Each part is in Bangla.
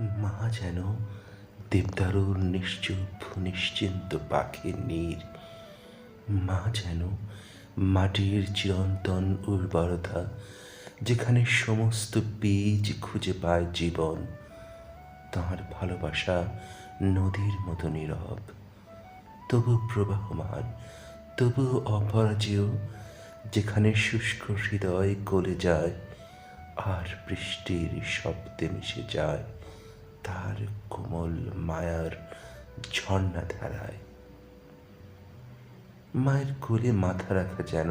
মা যেন দেবদারুর নিশ্চুপ, নিশ্চিন্ত পাখির নীর। মা যেন মাটির চিরন্তন উর্বরতা, যেখানে সমস্ত বীজ খুঁজে পায় জীবন তাঁর ভালোবাসা নদীর মতো নীরব। তবু প্রবাহমান, তবু অপরাজেয়, যেখানে শুষ্ক হৃদয় গলে যায়, আর বৃষ্টির শব্দে মিশে যায়। তার কোমল মায়ার ঝর্ণা ধারায়। মায়ের কোলে মাথা রাখা যেন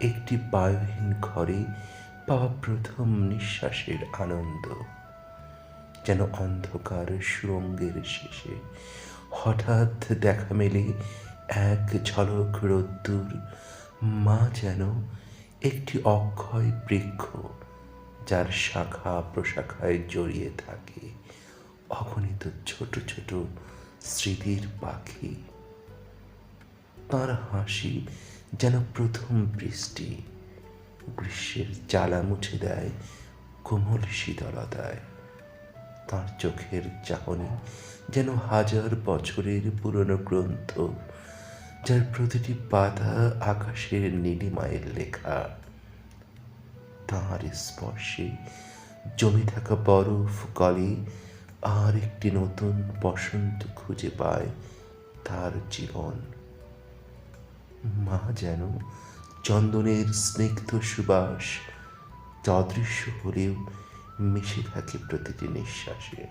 একটি বায়ুহীন ঘরে পাওয়া প্রথম নিঃশ্বাসের আনন্দ। যেন অন্ধকার সুরঙ্গের শেষে হঠাৎ দেখা মেলে এক ঝলক রোদ্দুর। মা যেন একটি অক্ষয় বৃক্ষ যার শাখা প্রশাখায় জড়িয়ে থাকে। অগণিত ছোট ছোট স্মৃতির পাখি। তার হাসি যেন প্রথম বৃষ্টি। গ্রীষ্মের জ্বালা মুছে দেয় কোমল শীতলতায়। তার চোখের চাহনি যেন হাজার বছরের পুরনো গ্রন্থ, যার প্রতিটি পাতা আকাশের নীলিমায়ের লেখা। তাঁর স্পর্শে জমে থাকা বরফ গলে আর একটি নতুন বসন্ত খুঁজে পায় তার জীবন। মা যেন চন্দনের স্নিগ্ধ সুবাস অদৃশ্য হলেও মিশে থাকে প্রতিটি নিঃশ্বাসে।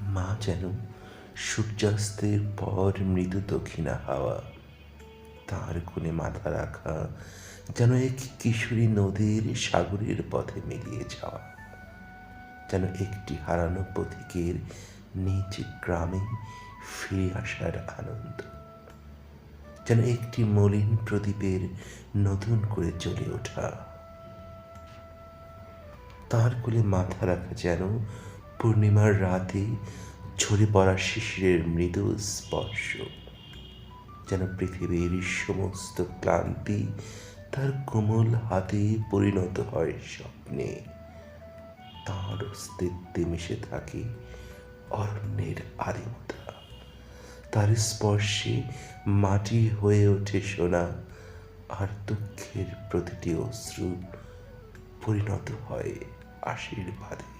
মা যেন সূর্যাস্তের পর মৃদু দক্ষিণা হাওয়া, তার কোণে মাথা রাখা যেন এক কিশোরী নদীর সাগরের পথে মিলিয়ে যাওয়া। যেন একটি হারানো পথিকের নিজ গ্রামে ফিরে আসার আনন্দ। যেন একটি মলিন প্রদীপের নতুন করে জ্বলে ওঠা। তার কোলে মাথা রাখা যেন পূর্ণিমার রাতে ঝরে পড়া শিশিরের মৃদু স্পর্শ। যেন পৃথিবীর সমস্ত ক্লান্তি তার কোমল হাতে পরিণত হয় স্বপ্নে। অস্তিত্বে মিশে থাকি অরণ্যের আদিমতা তার স্পর্শে মাটি হয়ে ওঠে সোনা, আর দুঃখের প্রতিটি অশ্রু পরিণত হয় আশীর্বাদে।